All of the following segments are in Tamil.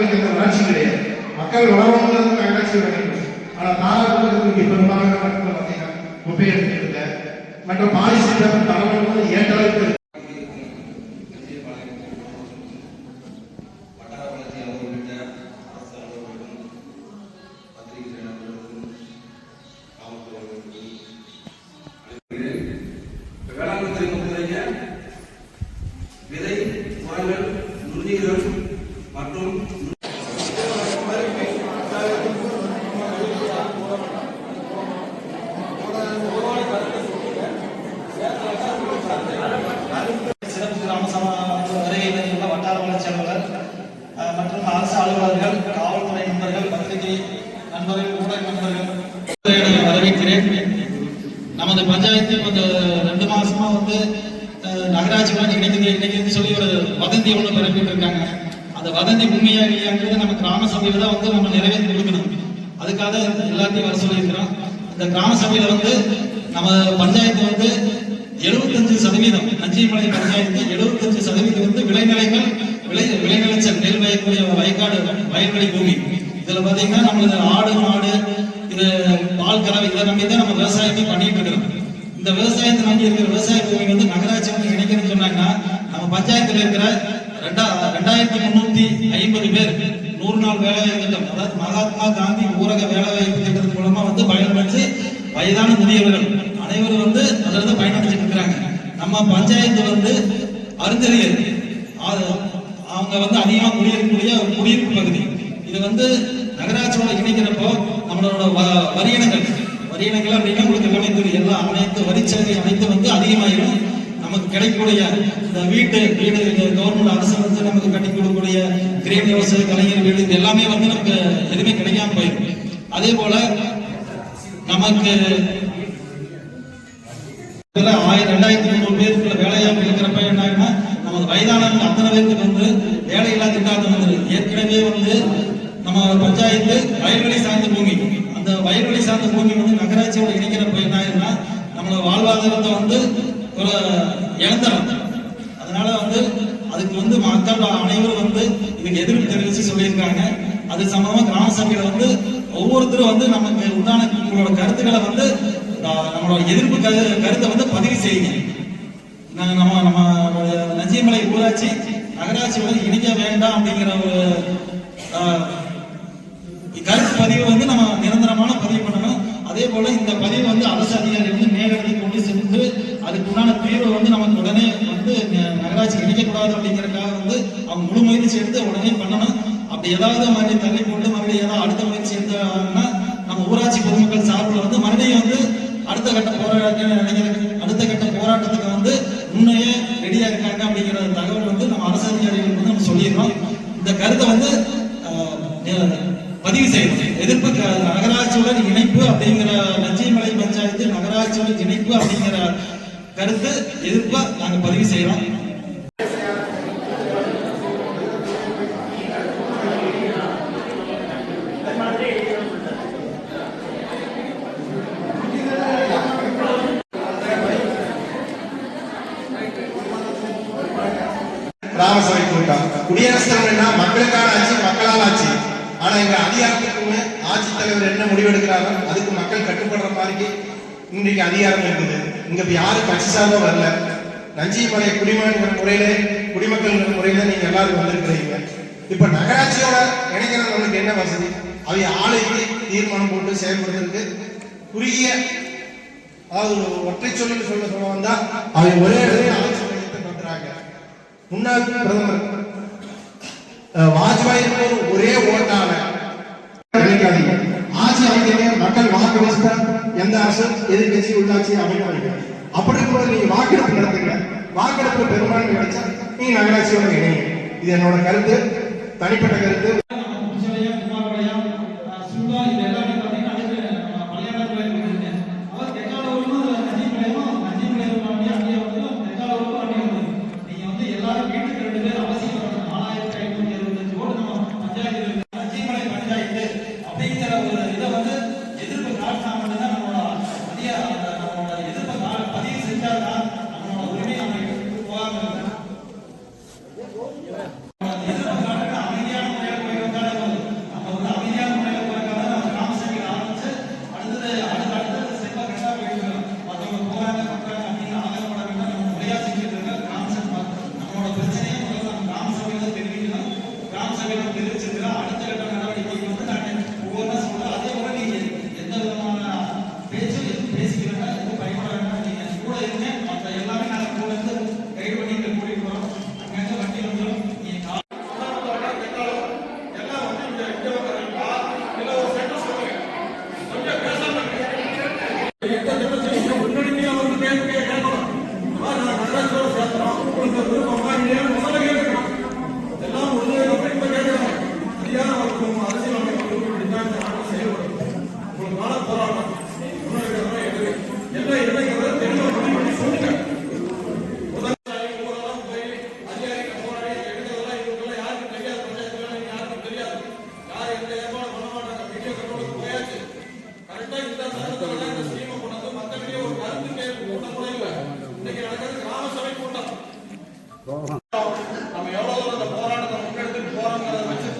மக்களுக்கு உணர்ச்சி கிடையாது. மக்கள் வளர்வங்கிறது நகராட்சி வேண்டும் ஆனா தாராபுரத்துக்கு பெரும்பாலான மக்கள் பார்த்தீங்கன்னா குப்பை எடுத்துட்டு மற்ற பாலிசி தலைவர்கள் ஏற்ற அளவுக்கு வரவேற்கிறேன். நமது பஞ்சாயத்து இப்ப இந்த ரெண்டு மாசமா வந்து நகராட்சி நகராட்சியுடன் இணைக்குது இணைக்குதுன்னு சொல்லி ஒரு வதந்தி ஒன்று பரப்பிட்டு இருக்காங்க அந்த வதந்தி உண்மையா இல்லையாங்கிறது நம்ம கிராம சபையில தான் வந்து நம்ம நிறைவேற்றி கொடுக்கணும். அதுக்காக எல்லாத்தையும் வர சொல்லியிருக்கிறோம். இந்த கிராம சபையில வந்து நம்ம பஞ்சாயத்து வந்து எழுபத்தஞ்சு சதவீதம் நஞ்சிமலை பஞ்சாயத்து எழுபத்தஞ்சு சதவீதம் வந்து விளைநிலைகள் விளை விளைநிலச்சல் நெல் வயக்கூடிய வயக்காடு வயல்வெளி பூமி. இதுல பாத்தீங்கன்னா நம்மளது ஆடு மாடு இது பால் கறவை இதை நம்பி தான் நம்ம விவசாயத்தையும் பண்ணிட்டு இருக்கிறோம். இந்த விவசாயத்தை நம்பி இருக்கிற விவசாய பூமி வந்து நகராட்சி வந்து இணைக்கணும்னு சொன்னாங்கன்னா நம்ம பஞ்சாயத்துல இருக்கிற ரெண்டா ரெண்டாயிரத்தி முன்னூத்தி ஐம்பது பேர் நூறு நாள் வேலைவாய்ப்பு திட்டம் அதாவது மகாத்மா காந்தி ஊரக வேலைவாய்ப்பு திட்டத்தின் மூலமா வந்து பயன்படுத்தி வயதான முதியவர்கள் அனைவரும் வந்து அதுல இருந்து பயன்படுத்திட்டு இருக்கிறாங்க. நம்ம பஞ்சாயத்து வந்து அருந்ததியர். அது- அவங்க வந்து அதிகமாக குடியிருக்கக்கூடிய ஒரு குடியிருப்பு பகுதி. இது வந்து நகராட்சியோட இணைக்கிறப்போ நம்மளோட வ- வரியணங்கள் வரியணங்கள் அப்படின்னா உங்களுக்கு எல்லாமே தெரியும் எல்லா அனைத்து வரிச்சலுகை அனைத்து வந்து அதிகமாயிடும் நமக்கு கிடைக்கக்கூடிய இந்த வீட்டு வீடு கவர்மெண்ட் அரசு வந்து நமக்கு கட்டி கொடுக்கக்கூடிய கிரீன் ஹவுஸ் கலைஞர் வீடு இது எல்லாமே வந்து நமக்கு எதுவுமே கிடைக்காம போயிடும். அதே போல நமக்கு ஆயிரம் ரெண்டாயிரத்தி முந்நூறு பேருக்குள்ள வேலையாக இருக்கிறப்ப என்ன ஆகும்னா நமக்கு வயதானவங்க அத்தனை பேருக்கு வந்து வேலை இல்லாத திண்டாட்டம் வந்து ஏற்கனவே வந்து நம்ம பஞ்சாயத்து வயல்வெளி சார்ந்த பூமி. அந்த வயல்வெளி சார்ந்த பூமி வந்து நகராட்சியோட இணைக்கிறப்ப என்ன ஆகுதுன்னா நம்மளோட வாழ்வாதாரத்தை வந்து ஒரு இழந்துடும் அதனால வந்து அதுக்கு வந்து மக்கள் அனைவரும் வந்து இதுக்கு எதிர்ப்பு தெரிவிச்சு சொல்லியிருக்காங்க. அது சம்பந்தமா கிராம சபையில வந்து ஒவ்வொருத்தரும் வந்து நமக்கு உண்டான உங்களோட கருத்துக்களை வந்து நம்மளோட எதிர்ப்பு கரு- கருத்தை வந்து பதிவு செய்யுங்க. நம்ம நம்ம நஞ்சியமலை ஊராட்சி நகராட்சி வந்து இணைக்க வேண்டாம் அப்படிங்கிற ஒரு பதிவு வந்து நம்ம நிரந்தரமான பதிவு பண்ணணும். அதே போல இந்த பதிவு வந்து அரசு அதிகாரி வந்து மேலடி கொண்டு சென்று அதுக்கு உண்டான தீர்வை வந்து நமக்கு உடனே வந்து நகராட்சி இணைக்கக்கூடாது அப்படிங்கிறதுக்காக வந்து அவங்க முழு முயற்சி எடுத்து உடனே பண்ணணும். அப்படி ஏதாவது மறுபடியும் தள்ளி போட்டு மறுபடியும் ஏதாவது அடுத்த முயற்சி எடுத்தாங்கன்னா நம்ம ஊராட்சி பொதுமக்கள் சார்பில் வந்து மறுபடியும் வந்து அடுத்த கட்ட போராட்டம் அடுத்த கட்ட போராட்டத்துக்கு வந்து முன்னையே ரெடியா இருக்காங்க அப்படிங்கிற தகவல் வந்து நம்ம அரசு அதிகாரிகளுக்கு வந்து நம்ம சொல்லிடுறோம். இந்த கருத்தை வந்து பதிவு செய்யணும். எதிர்ப்பு க- நகராட்சியுடன் இணைப்பு அப்படிங்கிற நஞ்சிமலை பஞ்சாயத்து நகராட்சியுடன் இணைப்பு அப்படிங்கிற கருத்து எதிர்ப்பா நாங்க பதிவு செய்யறோம். கிராம சபை கூட்டம். குடியரசுத் தலைவர்னா மக்களுக்கான ஆட்சி மக்களால் ஆட்சி. ஆனா இங்க அதிகாரத்துக்குமே ஆட்சித்தலைவர் என்ன முடிவெடுக்கிறாரோ அதுக்கு மக்கள் கட்டுப்படுற மாதிரி இன்றைக்கு அதிகாரம் இருக்குது. இங்க யாரும் கட்சி சார்பா வரல. நஞ்சிமலை குடிமகன்கிற முறையிலே குடிமக்கள்ங்கிற முறையில நீங்க எல்லாரும் வந்திருக்கிறீங்க. இப்ப நகராட்சியோட இணைக்கிற நம்மளுக்கு என்ன வசதி? அவை ஆலைக்கு தீர்மானம் போட்டு செயல்படுறதுக்கு குறுகிய அதாவது ஒற்றை சொல்லு சொல்ல சொல்ல வந்தா அவை ஒரே இடத்துல ஆலோசனை பண்றாங்க முன்னாள் பிரதமர் வாஜ்பாய் ஒரே ஓட்டால நினைக்காதீங்க ஆட்சி அமைக்கிறீங்க மக்கள் வாக்கு வச்சுட்டா எந்த அரசு எதிர்கட்சி உள்ளாட்சி அமைக்க அப்படி கூட நீங்க வாக்கெடுப்பு நடத்துங்க. வாக்கெடுப்பு பெரும்பான்மை கிடைச்சா நீங்க நகராட்சியோட இணைங்க. இது என்னோட கருத்து. தனிப்பட்ட கருத்து. நம்ம எவ்வளவு தூரம் அந்த போராட்டத்தை முன்னெடுத்துட்டு போறோங்கிறத வச்சு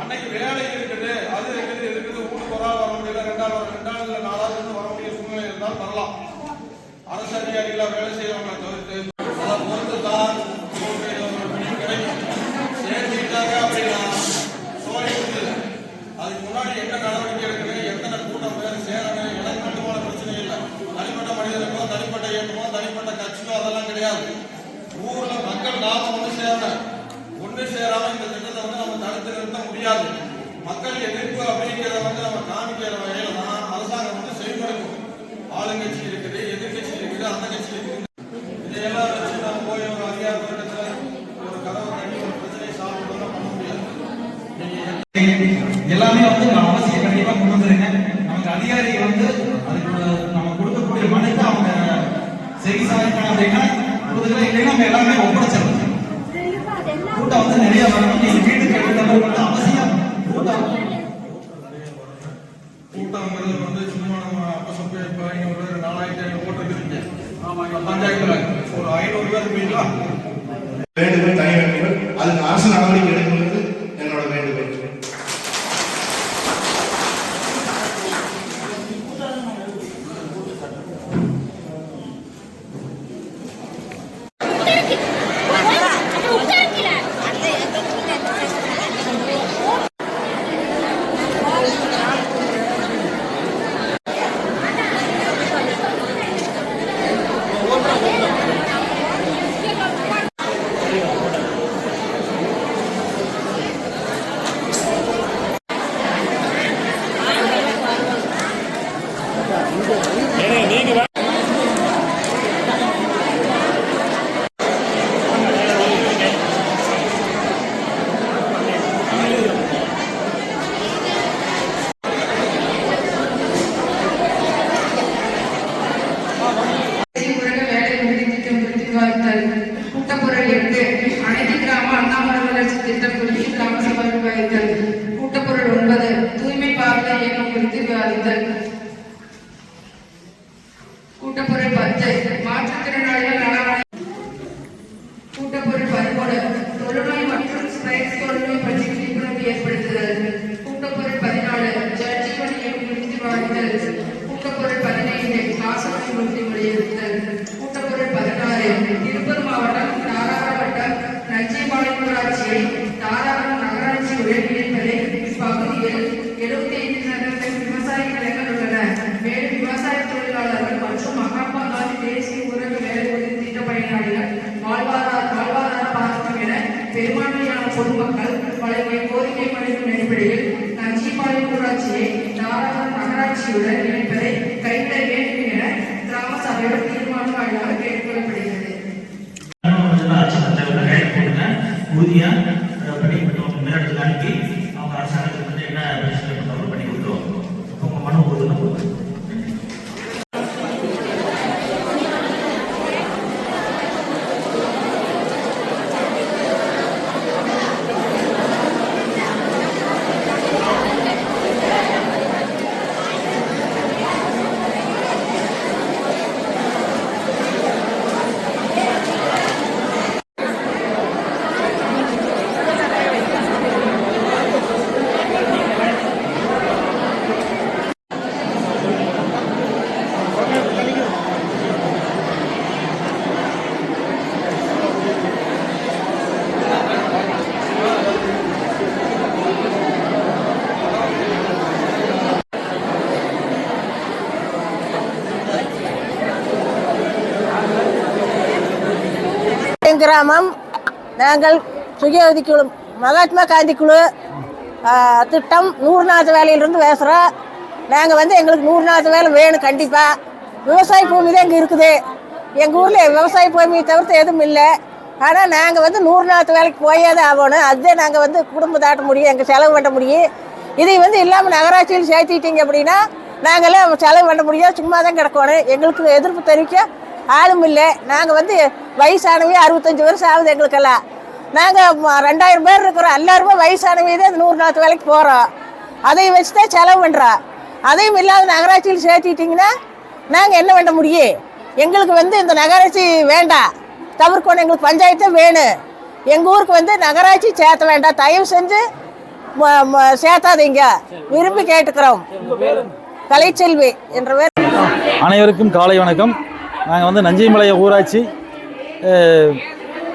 அன்னைக்கு வேலை இருக்குது அது இருக்குது இருக்குது ஊருக்கு ஒரு வர முடியல ரெண்டாவது வர ரெண்டாவது இல்லை நாலாவது வர முடிய சூழ்நிலை இருந்தால் வரலாம். அரசு அதிகாரிகளாக வேலை செய்யறவங்களை தவிர்த்து? அதை தான் அப்படின்னா சோழி அதுக்கு முன்னாடி என்ன மக்கள் நாம ஒன்று சேரணும் ஒன்று சேராம இந்த திட்டத்தை வந்து நம்ம தடுத்து நிறுத்த முடியாது. மக்கள் எதிர்ப்பு அப்படிங்கிறத வந்து நம்ம காமிக்கிற வகையில தான் அரசாங்கம் வந்து செயல்படுக்கும் ஆளுங்கட்சி இருக்குது எதிர்கட்சி இருக்குது அந்த கட்சி இருக்குது. இதையெல்லாம் வச்சு நம்ம போய் ஒரு அதிகாரத்திட்ட ஒரு கதவை தண்ணி ஒரு பிரச்சனையை சால்வ் பண்ண பண்ண முடியாது. எல்லாமே வந்து அவசியம் கண்டிப்பா கொண்டு வந்துருங்க. நமக்கு அதிகாரி வந்து அதுக்கு நம்ம கொடுக்கக்கூடிய மனுக்கு அவங்க சரி சாதிக்கணும் அப்படின்னா கூட்டங்கிறது வந்து சும்மா நம்ம அப்ப சொப்ப இப்ப ஐநூறு நாலாயிரத்தி ஐநூறு போட்டுருக்கீங்க ஆமாங்க பஞ்சாயத்துல ஒரு ஐநூறு பேர் பொதுமக்கள் வழங்கிய கோரிக்கை மனிதன் அடிப்படையில் நஞ்சிபாளையம் ஊராட்சியை நாராயண நகராட்சியுடன் இணைப்பதை கைவிட வேண்டும் என கிராம சபையோர் தீர்மானம் வாயிலாக கேட்டுக்கொள்ளப்படுகிறது. ஆட்சி தலைவர் கைது போடுங்க உறுதியா அதை பண்ணி கொடுத்தோம் மேலிடத்துல அனுப்பி அவங்க அரசாங்கத்துக்கு வந்து என்ன பிரச்சனை பண்ணாலும் பண்ணி கொடுத்துருவோம் உங்க மனு கொடுத்துருங்க போதும் என் கிராமம். நாங்கள் சுய குழு மகாத்மா காந்தி குழு திட்டம் நூறு நாள் வேலையிலிருந்து பேசுகிறோம் நாங்கள் வந்து எங்களுக்கு நூறு நாள் வேலை வேணும் கண்டிப்பாக விவசாய பூமி தான் இங்கே இருக்குது. எங்கள் ஊரில் விவசாய பூமியை தவிர்த்து எதுவும் இல்லை. ஆனால் நாங்கள் வந்து நூறு நாள் வேலைக்கு போயே தான் ஆகணும். அதுதான் நாங்கள் வந்து குடும்பம் தாட்ட முடியும் எங்கள் செலவு பண்ண முடியும். இதை வந்து இல்லாமல் நகராட்சியில் சேர்த்திட்டீங்க அப்படின்னா நாங்களே செலவு பண்ண முடியாது சும்மா தான் கிடக்கணும். எங்களுக்கு எதிர்ப்பு தெரிவிக்க ஆளும் இல்லை. நாங்கள் வந்து வயசானவே அறுபத்தஞ்சு வருஷம் ஆகுது எங்களுக்கெல்லாம். நாங்கள் ரெண்டாயிரம் பேர் இருக்கிறோம். எல்லாருமே வயசானவே தான் இந்த நூறு நாற்று வேலைக்கு போகிறோம் அதை வச்சு தான் செலவு பண்ணுறோம் அதையும் இல்லாத நகராட்சியில் சேர்த்திட்டிங்கன்னா நாங்கள் என்ன பண்ண முடியும்? எங்களுக்கு வந்து இந்த நகராட்சி வேண்டாம். தவிர்க்கணும். எங்களுக்கு பஞ்சாயத்து வேணும். எங்கள் ஊருக்கு வந்து நகராட்சி சேர்த்த வேண்டாம். தயவு செஞ்சு ம- ம- சேர்த்தாதீங்க. விரும்பி கேட்டுக்கிறோம். கலைச்செல்வி என்ற பேர். அனைவருக்கும் காலை வணக்கம். நாங்கள் வந்து நஞ்சியம்பாளைய ஊராட்சி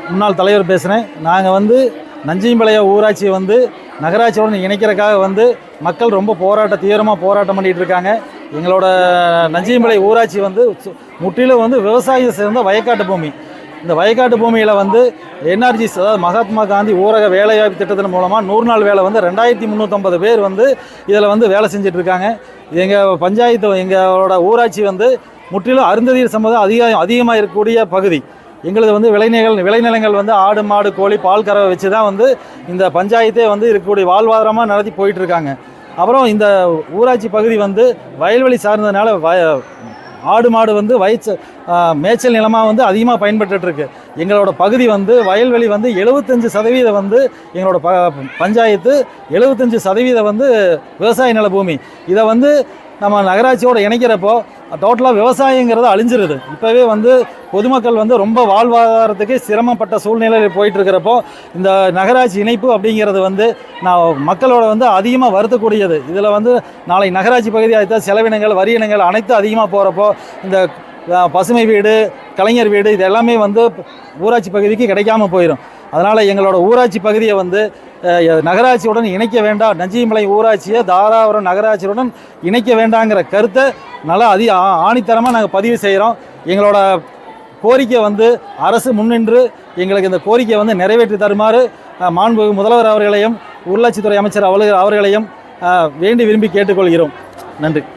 முன்னாள் தலைவர் பேசுகிறேன் நாங்கள் வந்து நஞ்சியம்பாளைய ஊராட்சியை வந்து நகராட்சியோடு இணைக்கிறதுக்காக வந்து மக்கள் ரொம்ப போராட்ட தீவிரமாக போராட்டம் பண்ணிகிட்டு இருக்காங்க. எங்களோட நஞ்சியம்பாளைய ஊராட்சி வந்து சு- முற்றிலும் வந்து விவசாயம் சேர்ந்த வயக்காட்டு பூமி. இந்த வயக்காட்டு பூமியில் வந்து என்ஆர்ஜி அதாவது மகாத்மா காந்தி ஊரக வேலைவாய்ப்பு திட்டத்தின் மூலமாக நூறு நாள் வேலை வந்து ரெண்டாயிரத்தி முந்நூற்றம்பது பேர் வந்து இதில் வந்து வேலை செஞ்சிட்ருக்காங்க எங்கள் பஞ்சாயத்து எங்களோட ஊராட்சி வந்து முற்றிலும் அருந்ததியர் சம்பந்தம் அதிகம் அதிகமாக இருக்கக்கூடிய பகுதி. எங்களது வந்து விளைநிலங்கள் விளைநிலங்கள் வந்து ஆடு மாடு கோழி பால் கறவை வச்சு தான் வந்து இந்த பஞ்சாயத்தே வந்து இருக்கக்கூடிய வாழ்வாதாரமாக நடத்தி போயிட்டுருக்காங்க. அப்புறம் இந்த ஊராட்சி பகுதி வந்து வயல்வெளி சார்ந்ததுனால வய ஆடு மாடு வந்து வயிற்று மேய்ச்சல் நிலமாக வந்து அதிகமாக பயன்பட்டுருக்கு எங்களோட பகுதி வந்து வயல்வெளி வந்து எழுபத்தஞ்சு சதவீதம் வந்து எங்களோட ப பஞ்சாயத்து எழுபத்தஞ்சு சதவீதம் வந்து விவசாய நில பூமி இதை வந்து நம்ம நகராட்சியோட இணைக்கிறப்போ டோட்டலாக விவசாயங்கிறது அழிஞ்சிருது. இப்போவே வந்து பொதுமக்கள் வந்து ரொம்ப வாழ்வாதாரத்துக்கு சிரமப்பட்ட சூழ்நிலையில் போயிட்டுருக்கிறப்போ இந்த நகராட்சி இணைப்பு அப்படிங்கிறது வந்து நான் மக்களோட வந்து அதிகமாக வருத்தக்கூடியது. இதில் வந்து நாளை நகராட்சி பகுதி அடுத்த செலவினங்கள் வரி இனங்கள் அனைத்தும் அதிகமாக போகிறப்போ இந்த பசுமை வீடு கலைஞர் வீடு இது எல்லாமே வந்து ஊராட்சி பகுதிக்கு கிடைக்காம போயிடும் அதனால் எங்களோட ஊராட்சி பகுதியை வந்து நகராட்சியுடன் இணைக்க வேண்டாம். நஞ்சிமலை ஊராட்சியை தாராபுரம் நகராட்சியுடன் இணைக்க வேண்டாங்கிற கருத்தை நல்லா அதி ஆ- ஆணித்தரமாக நாங்கள் பதிவு செய்கிறோம் எங்களோட கோரிக்கை வந்து அரசு முன்னின்று எங்களுக்கு இந்த கோரிக்கையை வந்து நிறைவேற்றி தருமாறு அஹ், மாண்புமிகு முதல்வர் அவர்களையும் உள்ளாட்சித்துறை அமைச்சர் அவர்கள் அவர்களையும் வேண்டி விரும்பி கேட்டுக்கொள்கிறோம். நன்றி.